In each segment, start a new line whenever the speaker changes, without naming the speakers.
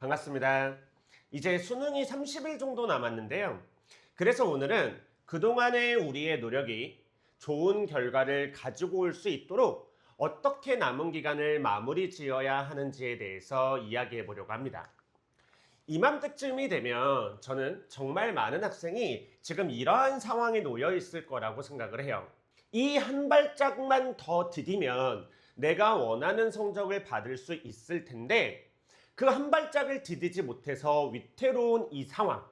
반갑습니다. 이제 수능이 30일 정도 남았는데요. 그래서 오늘은 그동안의 우리의 노력이 좋은 결과를 가지고 올 수 있도록 어떻게 남은 기간을 마무리 지어야 하는지에 대해서 이야기해 보려고 합니다. 이맘때쯤이 되면 저는 정말 많은 학생이 지금 이러한 상황에 놓여 있을 거라고 생각을 해요. 이 한 발짝만 더 디디면 내가 원하는 성적을 받을 수 있을 텐데 그 한 발짝을 디디지 못해서 위태로운 이 상황.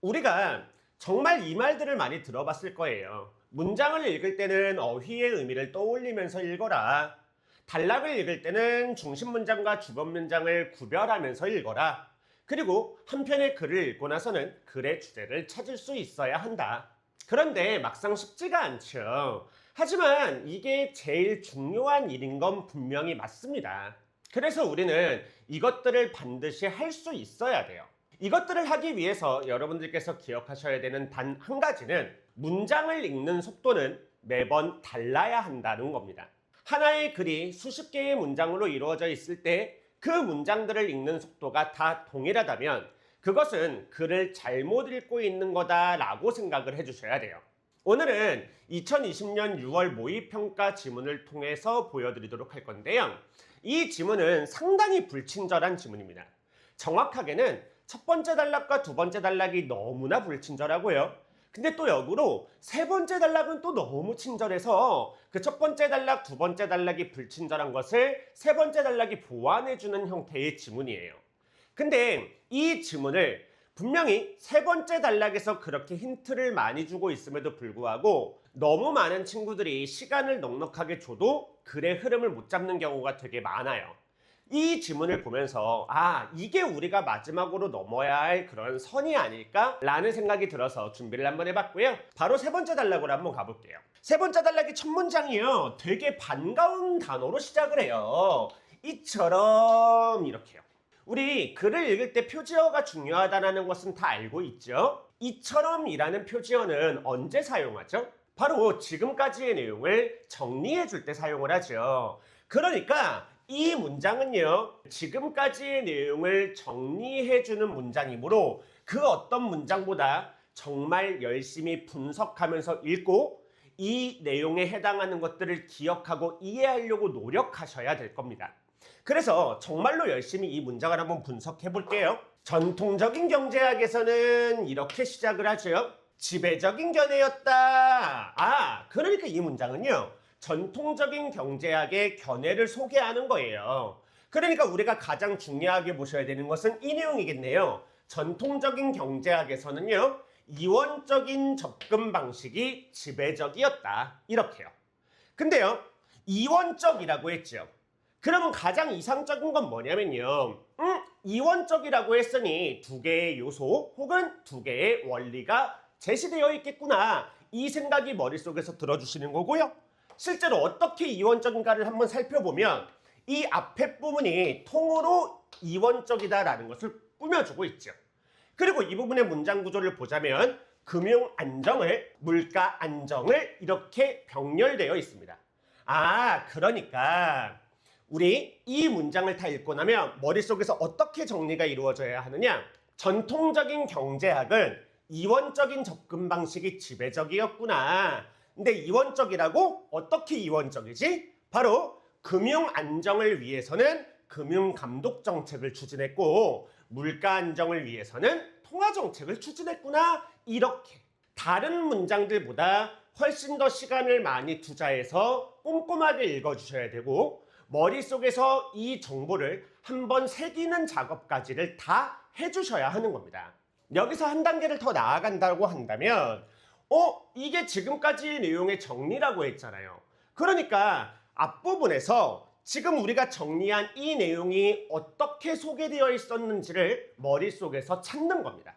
우리가 정말 이 말들을 많이 들어봤을 거예요. 문장을 읽을 때는 어휘의 의미를 떠올리면서 읽어라. 단락을 읽을 때는 중심 문장과 주변 문장을 구별하면서 읽어라. 그리고 한 편의 글을 읽고 나서는 글의 주제를 찾을 수 있어야 한다. 그런데 막상 쉽지가 않죠. 하지만 이게 제일 중요한 일인 건 분명히 맞습니다. 그래서 우리는 이것들을 반드시 할 수 있어야 돼요. 이것들을 하기 위해서 여러분들께서 기억하셔야 되는 단 한 가지는 문장을 읽는 속도는 매번 달라야 한다는 겁니다. 하나의 글이 수십 개의 문장으로 이루어져 있을 때 그 문장들을 읽는 속도가 다 동일하다면 그것은 글을 잘못 읽고 있는 거다라고 생각을 해주셔야 돼요. 오늘은 2020년 6월 모의평가 지문을 통해서 보여드리도록 할 건데요. 이 지문은 상당히 불친절한 지문입니다. 정확하게는 첫 번째 단락과 두 번째 단락이 너무나 불친절하고요. 근데 또 역으로 세 번째 단락은 또 너무 친절해서 그 첫 번째 단락, 두 번째 단락이 불친절한 것을 세 번째 단락이 보완해주는 형태의 지문이에요. 근데 이 지문을 분명히 세 번째 단락에서 그렇게 힌트를 많이 주고 있음에도 불구하고 너무 많은 친구들이 시간을 넉넉하게 줘도 글의 흐름을 못 잡는 경우가 되게 많아요. 이 지문을 보면서 아 이게 우리가 마지막으로 넘어야 할 그런 선이 아닐까 라는 생각이 들어서 준비를 한번 해봤고요. 바로 세 번째 단락으로 한번 가볼게요. 세 번째 단락의 첫 문장이요. 되게 반가운 단어로 시작을 해요. 이처럼 이렇게요 우리 글을 읽을 때 표지어가 중요하다는 것은 다 알고 있죠 이처럼이라는 표지어는 언제 사용하죠? 바로 지금까지의 내용을 정리해 줄 때 사용을 하죠 그러니까 이 문장은요, 지금까지의 내용을 정리해 주는 문장이므로 그 어떤 문장보다 정말 열심히 분석하면서 읽고 이 내용에 해당하는 것들을 기억하고 이해하려고 노력하셔야 될 겁니다. 그래서 정말로 열심히 이 문장을 한번 분석해 볼게요. 전통적인 경제학에서는 이렇게 시작을 하죠. 지배적인 견해였다. 아, 그러니까 이 문장은요. 전통적인 경제학의 견해를 소개하는 거예요. 그러니까 우리가 가장 중요하게 보셔야 되는 것은 이 내용이겠네요. 전통적인 경제학에서는요, 이원적인 접근 방식이 지배적이었다. 이렇게요. 근데요, 이원적이라고 했죠. 그러면 가장 이상적인 건 뭐냐면요. 음, 이원적이라고 했으니 두 개의 요소 혹은 두 개의 원리가 제시되어 있겠구나. 이 생각이 머릿속에서 들어주시는 거고요. 실제로 어떻게 이원적인가를 한번 살펴보면 이 앞에 부분이 통으로 이원적이다라는 것을 꾸며주고 있죠. 그리고 이 부분의 문장 구조를 보자면 금융 안정을 물가 안정을 이렇게 병렬되어 있습니다. 아, 그러니까 우리 이 문장을 다 읽고 나면 머릿속에서 어떻게 정리가 이루어져야 하느냐? 전통적인 경제학은 이원적인 접근 방식이 지배적이었구나. 근데 이원적이라고 어떻게 이원적이지? 바로 금융 안정을 위해서는 금융 감독 정책을 추진했고 물가 안정을 위해서는 통화 정책을 추진했구나. 이렇게 다른 문장들보다 훨씬 더 시간을 많이 투자해서 꼼꼼하게 읽어주셔야 되고 머릿속에서 이 정보를 한번 새기는 작업까지를 다 해주셔야 하는 겁니다. 여기서 한 단계를 더 나아간다고 한다면 어? 이게 지금까지의 내용의 정리라고 했잖아요. 그러니까 앞부분에서 지금 우리가 정리한 이 내용이 어떻게 소개되어 있었는지를 머릿속에서 찾는 겁니다.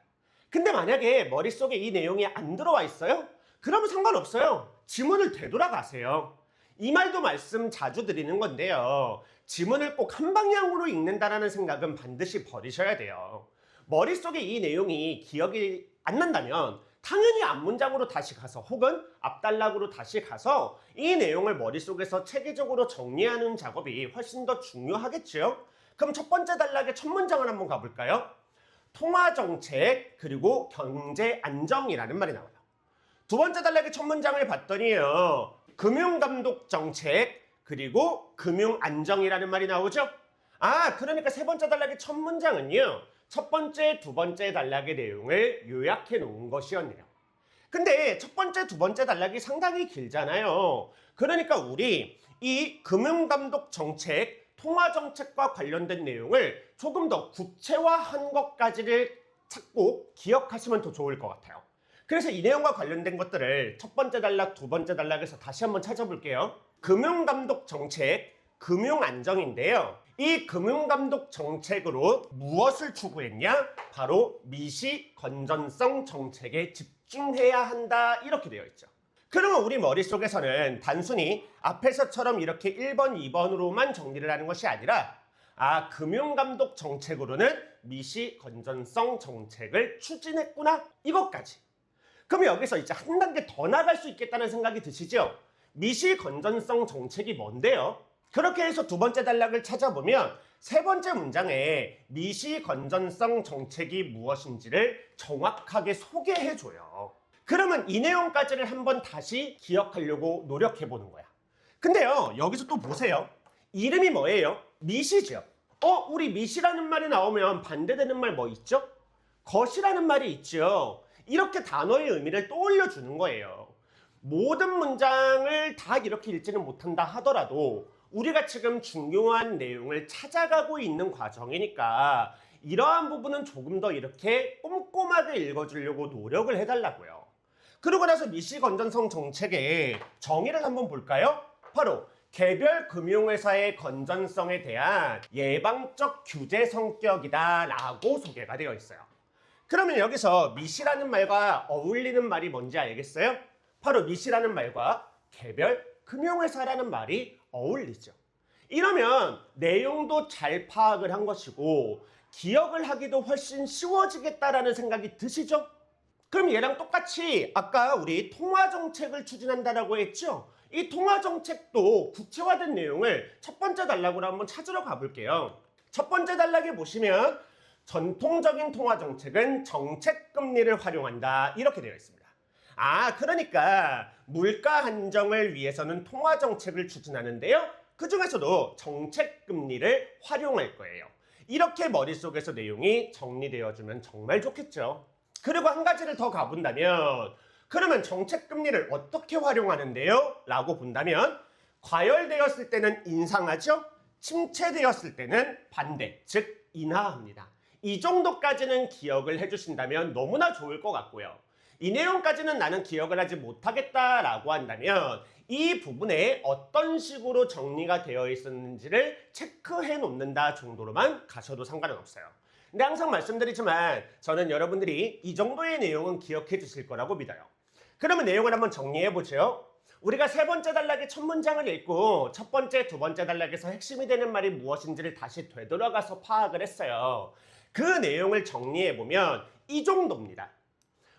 근데 만약에 머릿속에 이 내용이 안 들어와 있어요? 그러면 상관없어요. 지문을 되돌아가세요. 이 말도 말씀 자주 드리는 건데요. 지문을 꼭 한 방향으로 읽는다라는 생각은 반드시 버리셔야 돼요. 머릿속에 이 내용이 기억이 안 난다면 당연히 앞문장으로 다시 가서 혹은 앞단락으로 다시 가서 이 내용을 머릿속에서 체계적으로 정리하는 작업이 훨씬 더 중요하겠죠. 그럼 첫 번째 단락의 첫 문장을 한번 가볼까요? 통화 정책 그리고 경제 안정이라는 말이 나와요. 두 번째 단락의 첫 문장을 봤더니요. 금융 감독 정책 그리고 금융 안정이라는 말이 나오죠. 아, 그러니까 세 번째 단락의 첫 문장은요. 첫 번째, 두 번째 단락의 내용을 요약해 놓은 것이었네요. 근데 첫 번째, 두 번째 단락이 상당히 길잖아요. 그러니까 우리 이 금융감독 정책, 통화 정책과 관련된 내용을 조금 더 구체화한 것까지를 찾고 기억하시면 더 좋을 것 같아요. 그래서 이 내용과 관련된 것들을 첫 번째 단락, 두 번째 단락에서 다시 한번 찾아볼게요. 금융감독 정책, 금융안정인데요. 이 금융감독 정책으로 무엇을 추구했냐? 바로 미시 건전성 정책에 집중해야 한다 이렇게 되어 있죠. 그러면 우리 머릿속에서는 단순히 앞에서처럼 이렇게 1번, 2번으로만 정리를 하는 것이 아니라 아, 금융감독 정책으로는 미시 건전성 정책을 추진했구나 이것까지. 그럼 여기서 이제 한 단계 더 나갈 수 있겠다는 생각이 드시죠? 미시 건전성 정책이 뭔데요? 그렇게 해서 두 번째 단락을 찾아보면 세 번째 문장에 미시 건전성 정책이 무엇인지를 정확하게 소개해 줘요. 그러면 이 내용까지를 한번 다시 기억하려고 노력해 보는 거야. 근데요, 여기서 또 보세요. 이름이 뭐예요? 미시죠. 어, 우리 미시라는 말이 나오면 반대되는 말 뭐 있죠? 것이라는 말이 있죠. 이렇게 단어의 의미를 떠올려 주는 거예요. 모든 문장을 다 이렇게 읽지는 못한다 하더라도 우리가 지금 중요한 내용을 찾아가고 있는 과정이니까 이러한 부분은 조금 더 이렇게 꼼꼼하게 읽어주려고 노력을 해달라고요. 그러고 나서 미시 건전성 정책의 정의를 한번 볼까요? 바로 개별 금융회사의 건전성에 대한 예방적 규제 성격이다라고 소개가 되어 있어요. 그러면 여기서 미시라는 말과 어울리는 말이 뭔지 알겠어요? 바로 미시라는 말과 개별 금융회사라는 말이 어울리죠. 이러면 내용도 잘 파악을 한 것이고 기억을 하기도 훨씬 쉬워지겠다라는 생각이 드시죠? 그럼 얘랑 똑같이 아까 우리 통화 정책을 추진한다라고 했죠? 이 통화 정책도 구체화된 내용을 첫 번째 단락으로 한번 찾으러 가볼게요. 첫 번째 단락에 보시면 전통적인 통화 정책은 정책 금리를 활용한다 이렇게 되어 있습니다. 아, 그러니까 물가 안정을 위해서는 통화 정책을 추진하는데요. 그 중에서도 정책 금리를 활용할 거예요. 이렇게 머릿속에서 내용이 정리되어주면 정말 좋겠죠. 그리고 한 가지를 더 가본다면 그러면 정책 금리를 어떻게 활용하는데요? 라고 본다면 과열되었을 때는 인상하죠. 침체되었을 때는 반대, 즉 인하합니다. 이 정도까지는 기억을 해주신다면 너무나 좋을 것 같고요. 이 내용까지는 나는 기억을 하지 못하겠다라고 한다면 이 부분에 어떤 식으로 정리가 되어 있었는지를 체크해 놓는다 정도로만 가셔도 상관은 없어요. 근데 항상 말씀드리지만 저는 여러분들이 이 정도의 내용은 기억해 주실 거라고 믿어요. 그러면 내용을 한번 정리해 보죠. 우리가 세 번째 단락의 첫 문장을 읽고 첫 번째, 두 번째 단락에서 핵심이 되는 말이 무엇인지를 다시 되돌아가서 파악을 했어요. 그 내용을 정리해 보면 이 정도입니다.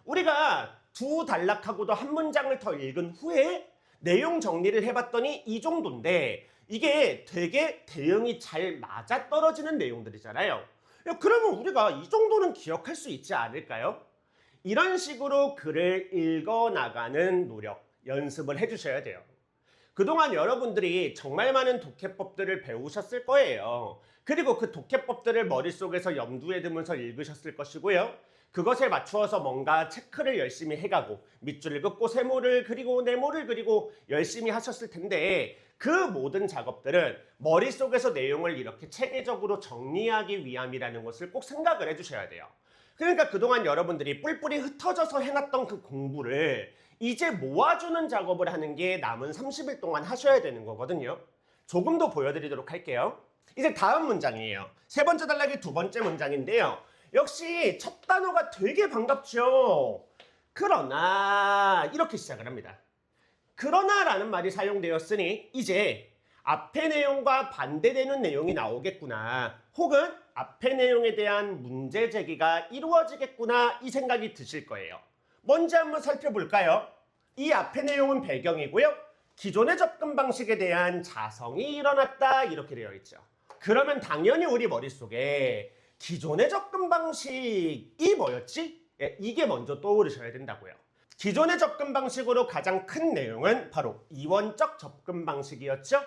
우리가 두 단락하고도 한 문장을 더 읽은 후에 내용 정리를 해봤더니 이 정도인데 이게 되게 대응이 잘 맞아떨어지는 내용들이잖아요. 야, 그러면 우리가 이 정도는 기억할 수 있지 않을까요? 이런 식으로 글을 읽어나가는 노력, 연습을 해주셔야 돼요. 그동안 여러분들이 정말 많은 독해법들을 배우셨을 거예요. 그리고 그 독해법들을 머릿속에서 염두에 두면서 읽으셨을 것이고요. 그것에 맞추어서 뭔가 체크를 열심히 해가고 밑줄을 긋고 세모를 그리고 네모를 그리고 열심히 하셨을 텐데 그 모든 작업들은 머릿속에서 내용을 이렇게 체계적으로 정리하기 위함이라는 것을 꼭 생각을 해주셔야 돼요. 그러니까 그동안 여러분들이 뿔뿔이 흩어져서 해놨던 그 공부를 이제 모아주는 작업을 하는 게 남은 30일 동안 하셔야 되는 거거든요. 조금 더 보여드리도록 할게요. 이제 다음 문장이에요. 세 번째 단락이 두 번째 문장인데요. 역시 첫 단어가 되게 반갑죠. 그러나 이렇게 시작을 합니다. 그러나라는 말이 사용되었으니 이제 앞의 내용과 반대되는 내용이 나오겠구나. 혹은 앞의 내용에 대한 문제 제기가 이루어지겠구나 이 생각이 드실 거예요. 뭔지 한번 살펴볼까요? 이 앞의 내용은 배경이고요. 기존의 접근 방식에 대한 자성이 일어났다 이렇게 되어 있죠. 그러면 당연히 우리 머릿속에 기존의 접근 방식이 뭐였지? 예, 이게 먼저 떠오르셔야 된다고요. 기존의 접근 방식으로 가장 큰 내용은 바로 이원적 접근 방식이었죠.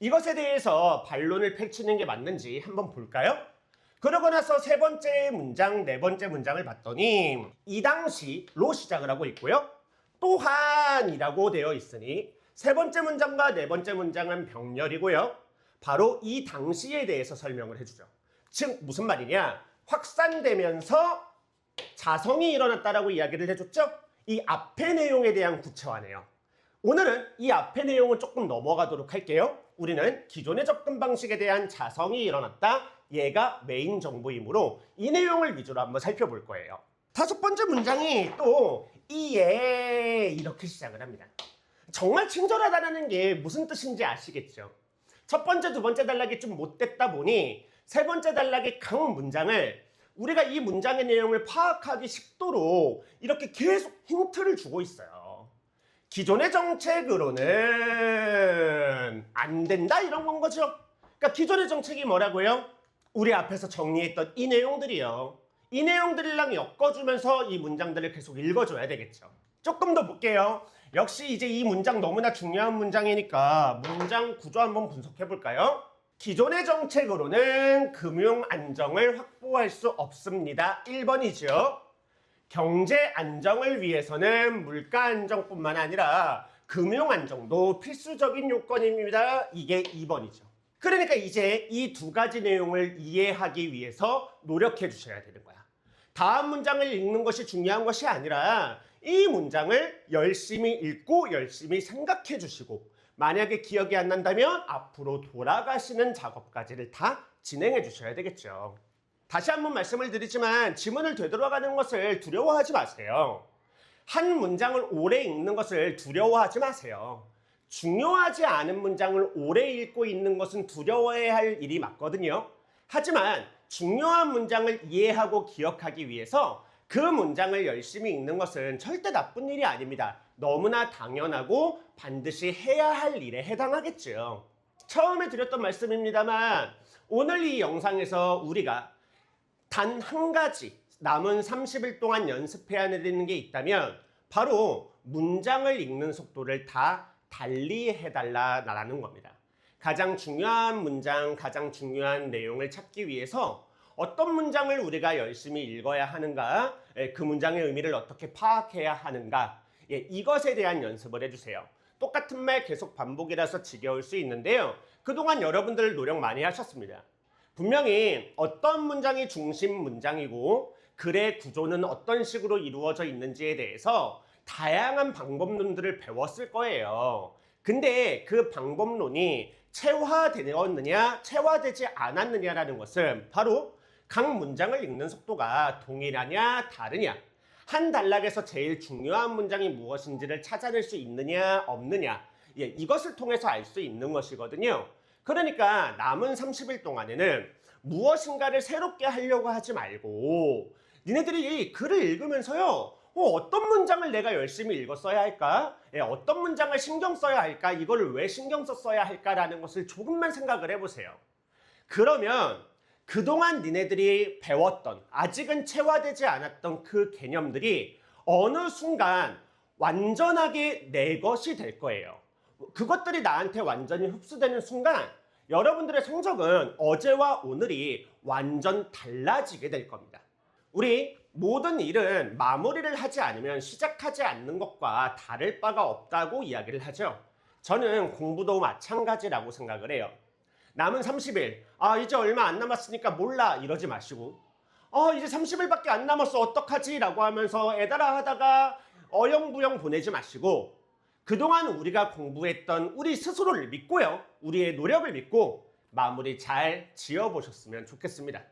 이것에 대해서 반론을 펼치는 게 맞는지 한번 볼까요? 그러고 나서 세 번째 문장, 네 번째 문장을 봤더니 이 당시로 시작을 하고 있고요. 또한이라고 되어 있으니 세 번째 문장과 네 번째 문장은 병렬이고요. 바로 이 당시에 대해서 설명을 해주죠. 즉 무슨 말이냐? 확산되면서 자성이 일어났다라고 이야기를 해줬죠. 이 앞의 내용에 대한 구체화네요. 오늘은 이 앞의 내용을 조금 넘어가도록 할게요. 우리는 기존의 접근 방식에 대한 자성이 일어났다. 얘가 메인 정보이므로 이 내용을 위주로 한번 살펴볼 거예요. 다섯 번째 문장이 또 이에 이렇게 시작을 합니다. 정말 친절하다는 게 무슨 뜻인지 아시겠죠? 첫 번째, 두 번째 단락이 좀 못됐다 보니 세 번째 단락의 강 문장을 우리가 이 문장의 내용을 파악하기 쉽도록 이렇게 계속 힌트를 주고 있어요. 기존의 정책으로는 안 된다 이런 건 거죠. 그러니까 기존의 정책이 뭐라고요? 우리 앞에서 정리했던 이 내용들이요. 이 내용들이랑 엮어주면서 이 문장들을 계속 읽어줘야 되겠죠. 조금 더 볼게요. 역시 이제 이 문장 너무나 중요한 문장이니까 문장 구조 한번 분석해 볼까요? 기존의 정책으로는 금융 안정을 확보할 수 없습니다. 1번이죠. 경제 안정을 위해서는 물가 안정뿐만 아니라 금융 안정도 필수적인 요건입니다. 이게 2번이죠. 그러니까 이제 이 두 가지 내용을 이해하기 위해서 노력해 주셔야 되는 거야. 다음 문장을 읽는 것이 중요한 것이 아니라 이 문장을 열심히 읽고 열심히 생각해 주시고 만약에 기억이 안 난다면 앞으로 돌아가시는 작업까지를 다 진행해 주셔야 되겠죠. 다시 한번 말씀을 드리지만 지문을 되돌아가는 것을 두려워하지 마세요. 한 문장을 오래 읽는 것을 두려워하지 마세요. 중요하지 않은 문장을 오래 읽고 있는 것은 두려워해야 할 일이 맞거든요. 하지만 중요한 문장을 이해하고 기억하기 위해서 그 문장을 열심히 읽는 것은 절대 나쁜 일이 아닙니다. 너무나 당연하고 반드시 해야 할 일에 해당하겠죠. 처음에 드렸던 말씀입니다만 오늘 이 영상에서 우리가 단 한 가지 남은 30일 동안 연습해야 되는 게 있다면 바로 문장을 읽는 속도를 다 달리 해달라라는 겁니다. 가장 중요한 문장, 가장 중요한 내용을 찾기 위해서 어떤 문장을 우리가 열심히 읽어야 하는가, 예, 그 문장의 의미를 어떻게 파악해야 하는가, 예, 이것에 대한 연습을 해주세요. 똑같은 말 계속 반복이라서 지겨울 수 있는데요. 그동안 여러분들 노력 많이 하셨습니다. 분명히 어떤 문장이 중심 문장이고 글의 구조는 어떤 식으로 이루어져 있는지에 대해서 다양한 방법론들을 배웠을 거예요. 근데 그 방법론이 체화되었느냐, 체화되지 않았느냐라는 것은 바로 각 문장을 읽는 속도가 동일하냐, 다르냐, 한 단락에서 제일 중요한 문장이 무엇인지를 찾아낼 수 있느냐, 없느냐, 예, 이것을 통해서 알 수 있는 것이거든요. 그러니까 남은 30일 동안에는 무엇인가를 새롭게 하려고 하지 말고 니네들이 글을 읽으면서요. 어, 떤 문장을 내가 열심히 읽었어야 할까? 예, 어떤 문장을 신경 써야 할까? 이거를 왜 신경 썼어야 할까라는 것을 조금만 생각을 해보세요. 그러면 그동안 니네들이 배웠던 아직은 체화되지 않았던 그 개념들이 어느 순간 완전하게 내 것이 될 거예요. 그것들이 나한테 완전히 흡수되는 순간 여러분들의 성적은 어제와 오늘이 완전 달라지게 될 겁니다. 우리 모든 일은 마무리를 하지 않으면 시작하지 않는 것과 다를 바가 없다고 이야기를 하죠. 저는 공부도 마찬가지라고 생각을 해요. 남은 30일, 아, 이제 얼마 안 남았으니까 몰라. 이러지 마시고, 어, 이제 30일밖에 안 남았어. 어떡하지? 라고 하면서 애달아 하다가 어영부영 보내지 마시고, 그동안 우리가 공부했던 우리 스스로를 믿고요. 우리의 노력을 믿고 마무리 잘 지어보셨으면 좋겠습니다.